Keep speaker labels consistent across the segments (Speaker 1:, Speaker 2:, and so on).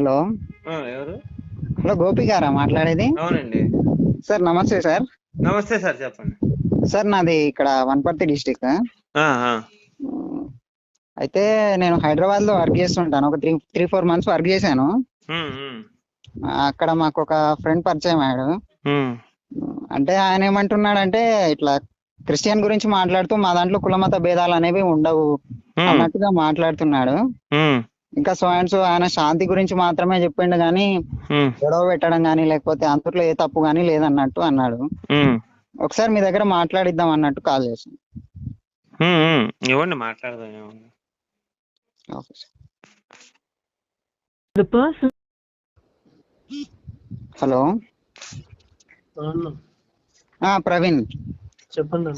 Speaker 1: Hello.
Speaker 2: ఎవరు?
Speaker 1: Hello Gopi గారా మాట్లాడేది?
Speaker 2: అవునండి.
Speaker 1: సార్ నమస్తే సార్.
Speaker 2: నమస్తే సార్ చెప్పండి.
Speaker 1: సార్ నాది ఇక్కడ వనపర్తి డిస్టిక్ అయితే నేను హైదరాబాద్లో వర్క్ చేస్తుంటాను. ఒక three three four months work చేశాను. అక్కడ మాకు ఒక ఫ్రెండ్ పరిచయం అయ్యాడు. అంటే ఆయన ఏమంటున్నాడంటే ఇట్లా క్రిస్టియన్ గురించి మాట్లాడుతూ మా దాంట్లో కులమత భేదాలు అనేవి ఉండవు అన్నట్టుగా మాట్లాడుతున్నాడు. ఇంకా సో అండ్ సో ఆయన శాంతి గురించి మాత్రమే చెప్పిండు కానీ గొడవ పెట్టడం కానీ లేకపోతే అంతట్లో ఏ తప్పు కానీ లేదన్నట్టు అన్నాడు. ఒకసారి మీ దగ్గర మాట్లాడిద్దాం అన్నట్టు కాల్ చేశాను.
Speaker 2: ఇవ్వండి మాట్లాడదాం
Speaker 1: హలో? ప్రవీణ్.
Speaker 3: చెప్పండి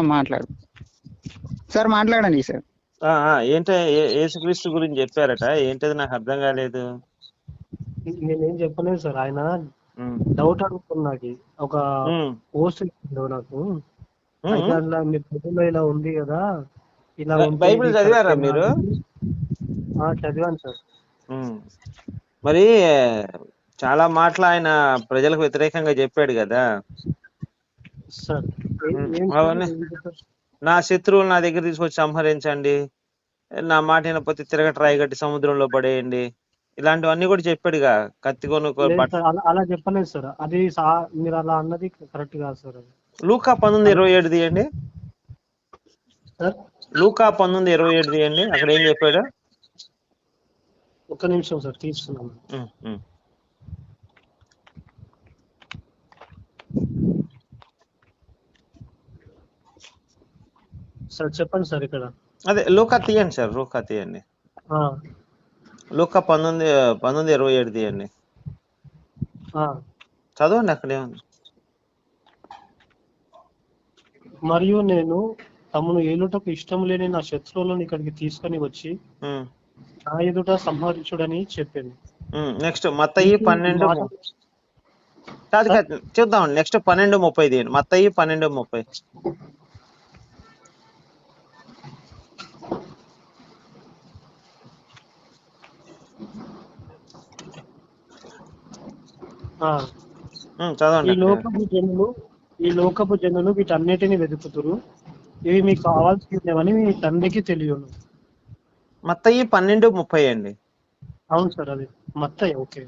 Speaker 1: మాట్లాడు. సార్ మాట్లాడండి సార్.
Speaker 2: ఆ, ఆ, ఏంటే ఏ- యేసుక్రీస్తు గురించి చెప్పారట. ఏంటది నాకు అర్థం కాలేదు.
Speaker 3: నేనేం చెప్పలేదు సార్. ఆయన
Speaker 2: ఉమ్,
Speaker 3: డౌట్ అడుగుతున్నాకి ఒక
Speaker 2: ఉమ్,
Speaker 3: పోస్ట్ ఇచ్చిండు నాకు.
Speaker 2: ఉమ్,
Speaker 3: అయితే అందులో మీ బైబిల్లో ఇలా ఉంది కదా. ఇలా
Speaker 2: బై-
Speaker 3: ఉంటే
Speaker 2: బైబిల్
Speaker 3: ఇది
Speaker 2: చదివారా
Speaker 3: కరెక్టేనా?
Speaker 2: మీరు?
Speaker 3: అని- ఆ, చదివాను సార్.
Speaker 2: ఉమ్. మరి చాలా మాటలు ఆయన ప్రజలకు వ్యతిరేకంగా చెప్పాడు కదా.
Speaker 3: సార్ ఏం-
Speaker 2: ఉమ్,
Speaker 3: ఏం
Speaker 2: అవన్నీ.
Speaker 3: ఏం చెప్పారు?
Speaker 2: నా శత్రువులు నా దగ్గర తీసుకొచ్చి సంహరించండి. నా మాట వినకపోతే తిరగట రాయి కట్టి సముద్రంలో పడేయండి. ఇలాంటివన్నీ కూడా చెప్పాడుగా. కత్తి కొనుక్కో
Speaker 3: అలా చెప్పలేదు సార్. అది మీరు అలా అన్నది కరెక్ట్ కాదు సార్
Speaker 2: లూకా పంతొమ్మిది ఇరవై ఏడు తీయండి. లూకా పంతొమ్మిది ఇరవై ఏడు తీయండి. అక్కడ ఏం చెప్పాడు?
Speaker 3: ఒక్క నిమిషం సార్ తీస్తున్నాను. సార్ చెప్పండి సార్ ఇక్కడ.
Speaker 2: అదే లూకా తీయండి సార్ లూకా తీయండి. లూకా పంతొమ్మిది పంతొమ్మిది ఇరవై ఏడు తీయండి. చదవండి అక్కడ ఏముంది?
Speaker 3: మరియు నేను తమను ఏలుటకు ఇష్టం లేని నా శత్రువులను ఇక్కడికి తీసుకొని వచ్చి నా ఎదుట సంహరించుడని చెప్పాను.
Speaker 2: ఉమ్. నెక్స్ట్ మత్తయి పన్నెండు కాదు కాదు చూద్దాం నెక్స్ట్ పన్నెండు ముప్పై తీయండి. మత్తయి పన్నెండు ముప్పై.
Speaker 3: ఈ. లోకపు జనులు ఈ లోకపు జనులు వీటన్నిటిని వెతుకుతురు. ఇవి మీకు కావాల్సినవని మీ తండ్రికి తెలియను.
Speaker 2: మత్తయి పన్నెండు ముప్పై అండి.
Speaker 3: అవును సార్ అది మత్తయ్య ఓకే.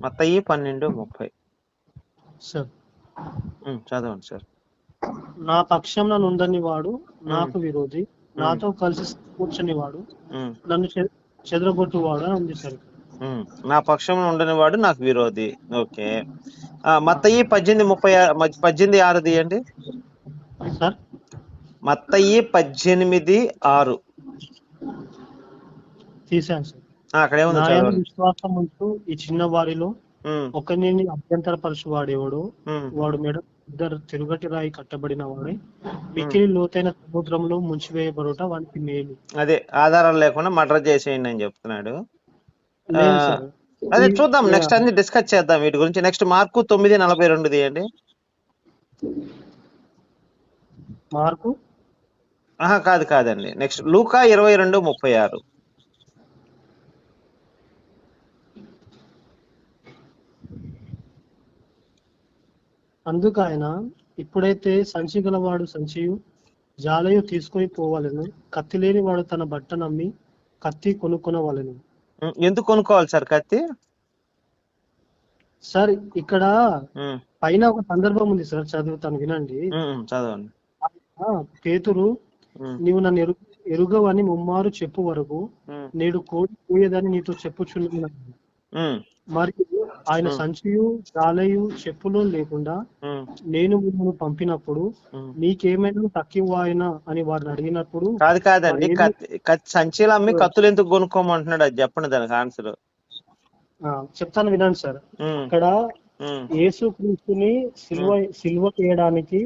Speaker 2: మత్తయి పన్నెండు ముప్పై.
Speaker 3: సార్.
Speaker 2: చదవండి సార్.
Speaker 3: నా పక్షంన నుండని వాడు నాకు విరోధి. నాతో కలిసి కూర్చొని వాడు. నన్ను చెదరగొట్టువాడు అని ఉంది సార్.
Speaker 2: నా పక్షంలో ఉండని వాడు నాకు విరోధి. ఓకే. మత్తయి పద్దెనిమిది ముప్పై పద్దెనిమిది ఆరు తీయండి మత్తయి పద్దెనిమిది ఆరు.
Speaker 3: తీసాను సార్.
Speaker 2: ఆ, అక్కడ ఏముంది
Speaker 3: నాయన
Speaker 2: చదవండి.
Speaker 3: విశ్వాసం ఉంటూ ఈ చిన్న వారిలో ఒకరిని అభ్యంతరపరచు వాడేవాడు వాడు మెడ ఇద్దరు తిరుగటి రాయి కట్టబడిన వాడే. మిక్కిలి లోతైన సముద్రంలో ముంచివేయబడుట వానికి మేలు.
Speaker 2: అదే ఆధారాలు లేకుండా మర్డర్ చేసేయండి అని చెప్తున్నాడు. అదే చూద్దాం. నెక్స్ట్ అన్ని డిస్కస్ చేద్దాం వీటి గురించి. నెక్స్ట్ మార్కు తొమ్మిది నలభై రెండు తీయండి.
Speaker 3: మార్కు?
Speaker 2: ఆహా కాదు కాదండి. నెక్స్ట్ లూకా ఇరవై రెండు ముప్పై ఆరు.
Speaker 3: అందుకు ఆయన ఇప్పుడైతే సంచి గలవాడు సంచియు జాలయు తీసుకొని పోవాలను. కత్తి లేని వాడు తన బట్ట నమ్మి కత్తి కొనుక్కొనవలెను
Speaker 2: ఎందుకు కొనుక్కోవాలి సార్ కత్తి?
Speaker 3: సార్ ఇక్కడ పైన ఒక సందర్భం ఉంది సార్ చదువుతాను వినండి.
Speaker 2: చదవండి.
Speaker 3: పేతురు
Speaker 2: ఉమ్,
Speaker 3: నీవు నన్ను ఎరు ఎరుగవని ముమ్మారు చెప్పు వరకు నేడు కోడి పోయేదని నీతో చెప్పుచున్నాను. మరియు ఆయన సంచియు జాలయు చెప్పులు లేకుండా నేను మిమ్మల్ని పంపినప్పుడు. నీకేమైనా తక్కువ ఆయన అని వారిని అడిగినప్పుడు
Speaker 2: కాదు కాదండి సంచీలు అమ్మి కత్తులు ఎందుకు కొనుక్కోమంటున్నాడు అది చెప్పండి దానికి ఆన్సర్.
Speaker 3: చెప్తాను వినండి సార్. ఇక్కడ యేసు క్రీస్తుని సిల్వ సిల్వ చేయడానికి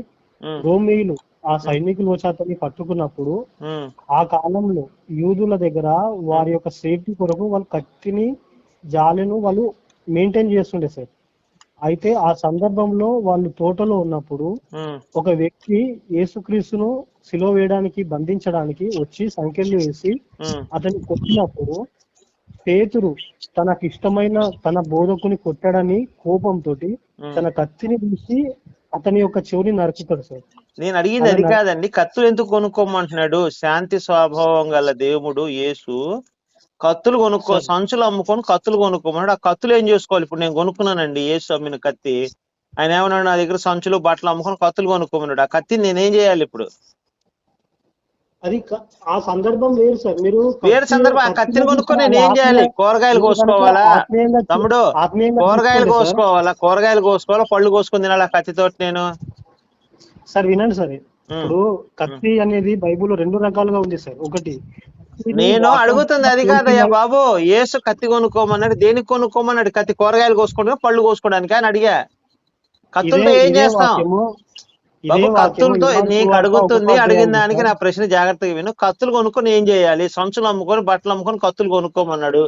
Speaker 3: రోమీయులు ఆ సైనికులు వచ్చి అతన్ని పట్టుకున్నప్పుడు ఆ కాలంలో యూదుల దగ్గర వారి యొక్క సేఫ్టీ కొరకు వాళ్ళు కత్తిని జాలిను వాళ్ళు మెయింటైన్ చేస్తుండే సార్ అయితే ఆ సందర్భంలో వాళ్ళు తోటలో ఉన్నప్పుడు ఒక వ్యక్తి యేసుక్రీస్తును సిలువ వేయడానికి బంధించడానికి వచ్చి సంఖ్యలు వేసి అతన్ని కొట్టినప్పుడు పేతురు తనకు ఇష్టమైన తన బోధకుని కొట్టాడని కోపంతో. తన కత్తిని తీసి అతని యొక్క చెవిని నరుకుతాడు సార్
Speaker 2: నేను అడిగింది అది? కాదండి కత్తులు ఎందుకు కొనుక్కోమంటున్నాడు శాంతి స్వభావం గల దేవుడు యేసు కత్తులు కొనుక్కో. సంచులు అమ్ముకొని కత్తులు కొనుక్కోమన్నాడు. ఆ కత్తులు ఏం చేసుకోవాలి? ఇప్పుడు నేను కొనుక్కున్నానండి యేసు అమ్మిన కత్తి. ఆయన ఏమన్నాడు? నా దగ్గర సంచులు బట్టలు అమ్ముకొని కత్తులు కొనుక్కోమన్నాడు. ఆ కత్తిని నేనేం చేయాలి ఇప్పుడు?
Speaker 3: అది ఆ సందర్భం వేరు సార్. మీరు
Speaker 2: వేరే
Speaker 3: కత్తి-
Speaker 2: సందర్భం. ఆ
Speaker 3: కత్తిని
Speaker 2: కొనుక్కొని నేను ఏం చేయాలి? కూరగాయలు కోసుకోవాలా? తమ్ముడు కూరగాయలు. కోసుకోవాలా? కూరగాయలు కోసుకోవాలా? పళ్ళు కోసుకొని తినాలి ఆ కత్తితోటి నేను?
Speaker 3: సార్ వినండి సార్. ఇప్పుడు కత్తి అనేది బైబిల్లో రెండు రకాలుగా ఉంది సార్. ఒకటి
Speaker 2: నేను అడుగుతుంది అది కాదయ్యా బాబు. ఏసు కత్తి కొనుక్కోమన్నాడు దేనికి కొనుక్కోమన్నాడు? కత్తి కూరగాయలు కోసుకోవడానికి పళ్ళు కోసుకోవడానికి అని అడిగా. కత్తులతో ఏం చేస్తాం? బాబు కత్తులతో నీకు అడుగుతుంది అడిగిన దానికి. నా ప్రశ్న జాగ్రత్తగా విను. కత్తులు కొనుక్కొని ఏం చేయాలి? సంచులు అమ్ముకొని బట్టలు అమ్ముకొని కత్తులు కొనుక్కోమన్నాడు.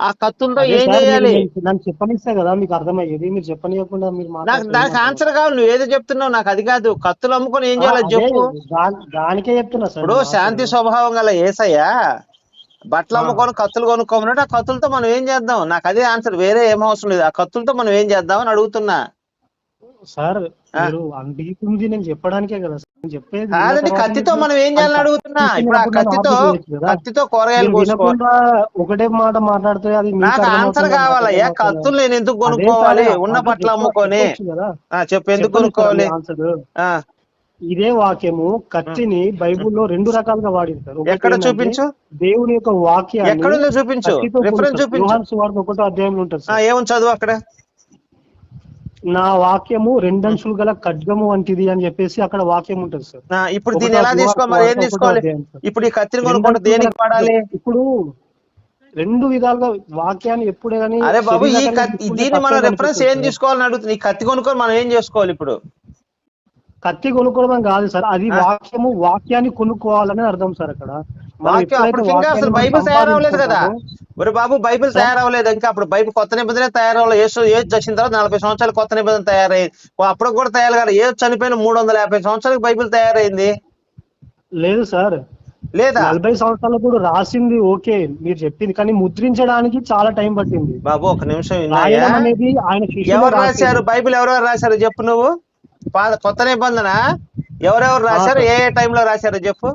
Speaker 2: ఆ కత్తులతో ఏం చేయాలి?
Speaker 3: నేను- నన్ను చెప్పనిస్తే కదా మీకు అర్థమయ్యేది. మీరు చెప్పనియకుండా మీరు
Speaker 2: నాకు. దానికి ఆన్సర్ కావాలి నువ్వు ఏదో చెప్తున్నావు నాకు అది కాదు. కత్తులు అమ్ముకొని ఏం చేయాలో చెప్పు.
Speaker 3: దానికే చెప్తున్నా
Speaker 2: ఇప్పుడు శాంతి. స్వభావం గల ఏసయ్యా బట్టలు. అమ్ముకొని కత్తులు కొనుక్కోమన్నాడు. ఆ కత్తులతో మనం ఏం చేద్దాం? నాకు అదే ఆన్సర్ వేరే ఏం అవసరం లేదు. ఆ కత్తులతో మనం ఏం చేద్దాం అని అడుగుతున్నా.
Speaker 3: సార్ నేను చెప్పడానికే కదా నేను చెప్పేది
Speaker 2: కాదండి కత్తితో మనం ఏం చేయాలని అడుగుతున్నా? ఇప్పుడు ఆ కత్తితో. కత్తితో కూరగాయలు
Speaker 3: వినకుండా ఒకటే మాట మాట్లాడితే అది
Speaker 2: నాకు ఆన్సర్? కావాలయ్యా. కత్తులు నేను ఎందుకు కొనుక్కోవాలి? ఉన్న
Speaker 3: చెప్ప-
Speaker 2: అమ్ముకొని చెప్పు ఎందుకు కొనుక్కోవాలి?
Speaker 3: ఇదే వాక్యము కత్తిని బైబిల్లో రెండు రకాలుగా ఒకటి
Speaker 2: ఎక్కడ చూపించు?
Speaker 3: దేవుని యొక్క వాక్యాన్ని
Speaker 2: ఎక్కడుందో చూపించు. రిఫరెన్స్. చూపించు.
Speaker 3: సువార్త ఒకటో అధ్యాయంలో సార్.
Speaker 2: ఏముంది చదువు అక్కడ?
Speaker 3: నా వాక్యము రెండంచులు గల ఖడ్గము వంటిది అని చెప్పేసి అక్కడ వాక్యం ఉంటుంది సార్
Speaker 2: ఇప్పుడు దీన్ని ఎలా తీసుకోవాలి మరి ఏం తీసుకోవాలి. ఇప్పుడు ఈ కత్తిని కొనుక్కుంటే దేనికి వాడాలి.
Speaker 3: ఇప్పుడు రెండు విధాలుగా వాక్యాన్ని ఎప్పుడే కానీ
Speaker 2: అరే బాబు ఈ దీన్ని మనం రిఫరెన్స్ ఏం. తీసుకోవాలని అడుగుతుంది ఈ కత్తి కొనుక్కొని మనం ఏం చేసుకోవాలి ఇప్పుడు
Speaker 3: కత్తి కొనుక్కోవడం కాదు సార్ అది. వాక్యము వాక్యాన్ని కొనుక్కోవాలని అర్థం సార్ అక్కడ
Speaker 2: వాక్యం అసలు బైబిల్ తయారవలేదు కదా మరి బాబు బైబిల్. తయారవలేదు ఇంకా అప్పుడు బైబిల్ కొత్త నిబంధన తయారవలేదు యేసు ఏజ్ వచ్చిన తర్వాత నలభై సంవత్సరాలు కొత్త నిబంధన తయారైంది అప్పుడు కూడా తయారు కాదు. ఏజ్ చనిపోయిన మూడు వందల యాభై సంవత్సరాలకు బైబిల్ తయారైంది.
Speaker 3: లేదు సార్.
Speaker 2: లేదా?
Speaker 3: నలభై సంవత్సరాలు కూడా రాసింది ఓకే. మీరు చెప్పింది. కానీ ముద్రించడానికి చాలా టైం పట్టింది.
Speaker 2: బాబు ఒక నిమిషం
Speaker 3: అనేది ఆయన
Speaker 2: ఎవరు రాశారు. బైబిల్ ఎవరెవరు రాశారు చెప్పు నువ్వు? కొత్త నిబంధన ఎవరెవరు రాశారు? ఏ ఏ టైంలో రాశారు చెప్పు?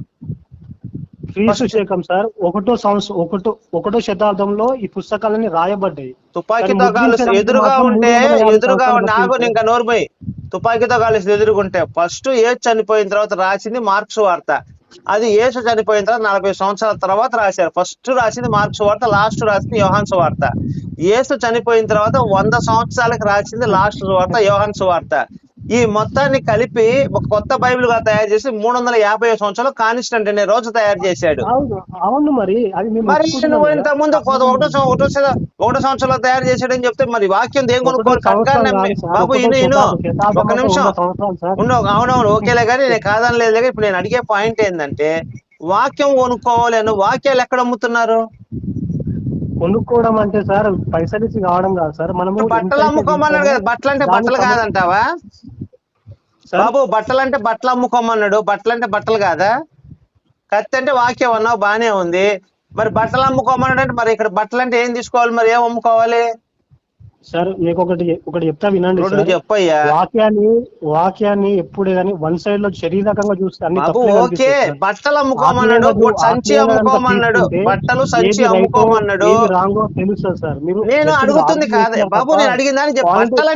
Speaker 3: క్రీస్తు శకం సార్ ఒకటో సంవత్సరం ఒకటో ఒకటో శతాబ్దంలో ఈ పుస్తకాలన్నీ రాయబడ్డాయి.
Speaker 2: తుపాకీతో కాలుస్తూ ఎదురుగా ఉంటే ఎదురుగా
Speaker 3: పట్టింది
Speaker 2: ఇంకా నోరుపోయి తుపాకీతో కాలుస్తూ ఎదురుగుంటే ఫస్ట్ ఏసు చనిపోయిన తర్వాత రాసింది మార్క్స్ వార్త. అది యేసు చనిపోయిన తర్వాత నలభై సంవత్సరాల తర్వాత రాశారు. ఫస్ట్ రాసింది మార్క్స్ వార్త లాస్ట్ రాసింది యోహాన్స్ వార్త. యేసు చనిపోయిన తర్వాత వంద సంవత్సరాలకు రాసింది లాస్ట్ వార్త యోహాన్స్ వార్త. ఈ మొత్తాన్ని కలిపి ఒక కొత్త బైబిల్గా తయారు చేసి మూడు వందల యాభై సంవత్సరాలు కానిస్టెంట్ అనే రోజు తయారు చేశాడు.
Speaker 3: అవును మరి.
Speaker 2: మరి నువ్వు. ఇంత ముందు ఒకటో ఒకటో ఒకటో సంవత్సరంలో తయారు చేశాడని చెప్తే మరి వాక్యం దేని కొనుక్కోవాలి బాబు ఇను ఇను. ఒక నిమిషం. ఉండు అవునవును ఓకేలే కానీ నేను కాదని లేదు ఇప్పుడు నేను అడిగే పాయింట్ ఏంటంటే వాక్యం కొనుక్కోవాలి అని వాక్యాలు ఎక్కడ అమ్ముతున్నారు?
Speaker 3: కొనుక్కోవడం అంటే సార్ పైసలు ఇచ్చి కావడం కాదు సార్. మనము
Speaker 2: బట్టలు అమ్ముకోమన్నాడు కదా బట్టలు అంటే బట్టలు కాదంటావా? బాబు బట్టలు అంటే బట్టలు అమ్ముకోమన్నాడు. బట్టలు అంటే బట్టలు కాదా? కత్తి అంటే వాక్యం అన్నావు బానే ఉంది. మరి బట్టలు అమ్ముకోమన్నాడు అంటే మరి ఇక్కడ బట్టలు అంటే ఏం తీసుకోవాలి? మరి ఏం అమ్ముకోవాలి?
Speaker 3: సార్ మీకు ఒకటి ఒకటి చెప్తా వినండి
Speaker 2: రెండు చెప్పయ్యా.
Speaker 3: వాక్యాన్ని వాక్యాన్ని ఎప్పుడే కానీ వన్ సైడ్లో శరీరకంగా చూస్తే అన్ని
Speaker 2: బాబు
Speaker 3: తప్పులే
Speaker 2: ఓకే. బట్టలు అమ్ముకోమన్నాడు సంచి అమ్ముకోమన్నాడు బట్టలు సంచి అమ్ముకోమన్నాడు.
Speaker 3: రాంగో తెలుస్తుంది సార్. మీరు
Speaker 2: నేను అడుగుతుంది కాదే. బాబు నేను అడిగిన దానికి బట్టలు